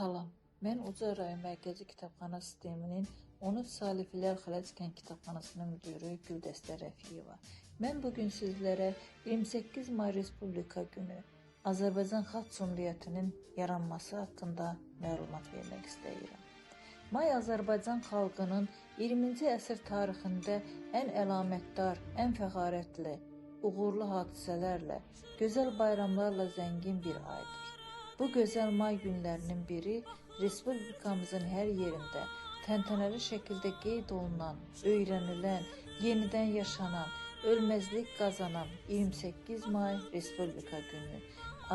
Salam, mən Ucar rayon Mərkəzi Kitabxana sisteminin 13 Salifilər Xələzkən Kitabxanasının müdiri Güldəstə Rəfiyeva. Mən bu gün sizlərə 28 may Respublika günü Azərbaycan Xalq Cümhuriyyətinin yaranması haqqında məlumat vermək istəyirəm. May Azərbaycan xalqının 20-ci əsr tarixində ən əlamətdar, ən fəxarətli, uğurlu hadisələrlə, gözəl bayramlarla zəngin bir aydır. Bu gözəl may günlərinin biri respublikamızın hər yerində təntənəli şəkildə qeyd olunan, öyrənilən, yenidən yaşanan, ölməzlik qazanan 28 may Respublika günü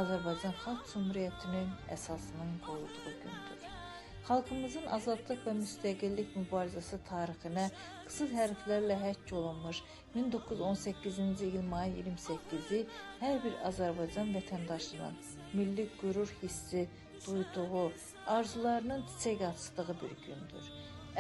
Azərbaycan Xalq Cümhuriyyətinin əsasının qoyulduğu gündür. Xalqımızın azadlıq və müstəqillik mübarizəsi tarixinə qısır hərflərlə həkk olunmuş 1918-ci il mayın 28-i hər bir Azərbaycan vətəndaşının milli qürur hissi duyduğu, arzularının çiçək açdığı bir gündür.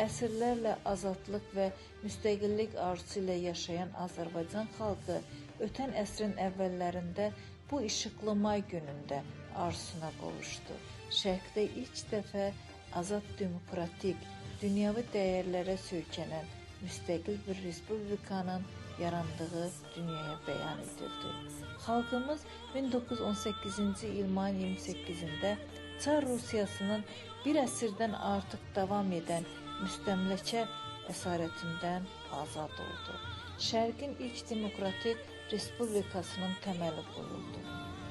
Əsrlərlə azadlıq və müstəqillik arzusu ilə yaşayan Azərbaycan xalqı ötən əsrin əvvəllərində bu işıqlı may günündə arzusuna qovuşdu. Şərqdə ilk dəfə azad demokratik, dünyavi dəyərlərə söykənən müstəqil bir respublikanın yarandığı dünyaya bəyan edildi. Xalqımız 1918-ci il mayın 28-də Çar Rusiyasının bir əsrdən artıq davam edən müstəmləkə əsarətindən azad oldu. Şərqin ilk demokratik respublikasının təməli qoyuldu.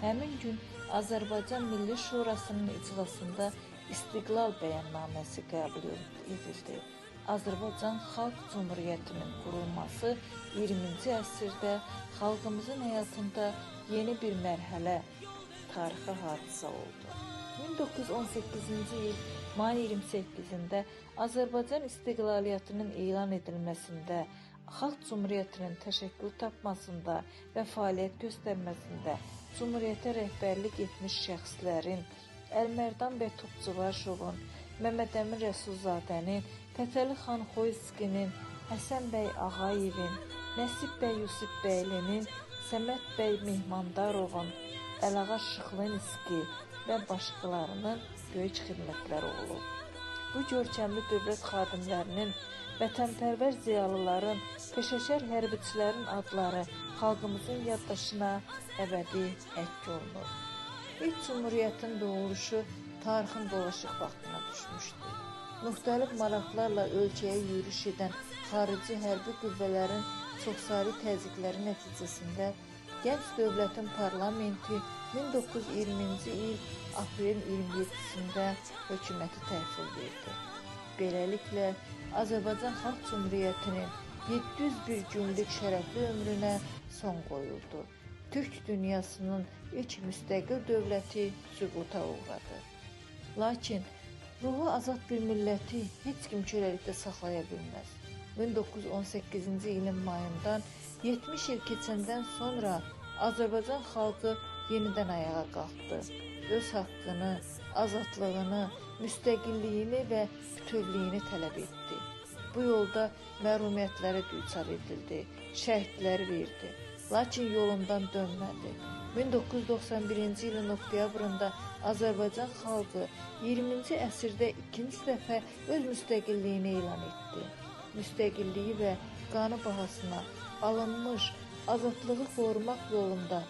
Həmin gün Azərbaycan Milli Şurasının iclasında İstiqlal bəyannaməsi qəbul edildi. Azərbaycan Xalq Cümhuriyyətinin qurulması 20-ci əsrdə xalqımızın həyatında yeni bir mərhələ, tarixi hadisə oldu. 1918-ci il mayın 28-də Azərbaycan istiqlaliyyətinin elan edilməsində, Xalq Cümhuriyyətinin təşəkkül tapmasında və fəaliyyət göstərməsində Cümhuriyyətə rəhbərlik etmiş şəxslərin Əlmərdan bəy Topçubaşovun, Məmməd Əmin Rəsulzadənin, Fətəli xan Xoyskinin, Həsən bəy Ağayevin, Nəsib bəy Yusifbəylinin, Səməd bəy Mehmandarovun, Əlağa Şıxlinski və başqalarının böyük xidmətləri olub. Bu görkəmli dövlət xadimlərinin, vətənpərvər ziyalıların, peşəkar hərbiçilərin adları xalqımızın yaddaşına əbədi həkk olunur. İlk Cumhuriyyətin doğuluşu tarixin dolaşıq vaxtına düşmüşdü. Müxtəlif maraqlarla ölkəyə yürüş edən xarici hərbi qüvvələrin çoxsaylı təzyiqləri nəticəsində gənc dövlətin parlamenti 1920-ci il aprelin 27-sində hökuməti təhvil verdi. Beləliklə, Azərbaycan Xalq Cümhuriyyətinin 701 günlük şərəfli ömrünə son qoyuldu. Türk dünyasının ilk müstəqil dövləti süquta uğradı. Lakin ruhu azad bir milləti heç kim köləlikdə saxlaya bilməz. 1918-ci ilin mayından 70 il keçəndən sonra Azərbaycan xalqı yenidən ayağa qalxdı. Öz haqqını, azadlığını, müstəqilliyini və bütövlüyünü tələb etdi. Bu yolda məhrumiyyətlərə düçar edildi, şəhidlər verdi. Lakin yolundan dönmədi. 1991-ci ilin oktyabrında Azərbaycan xalqı 20-ci əsrdə ikinci dəfə öz müstəqilliyini elan etdi. Müstəqilliyi və qanı bahasına alınmış azadlığı qorumaq yolunda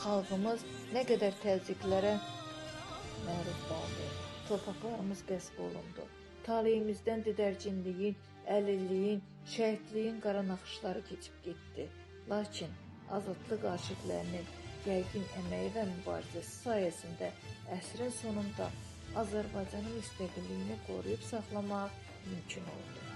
xalqımız nə qədər təzyiqlərə məruz qaldı. Torpaqlarımız qəsb olundu. Taleyimizdən didərcinliyin, əlilliyin, şəhidliyin qara naxışları keçib getdi. Lakin azadlıq aşiqlərinin gərgin əməyi və mübarizəsi sayəsində əsrin sonunda Azərbaycanın müstəqilliyini qoruyub saxlamaq mümkün oldu.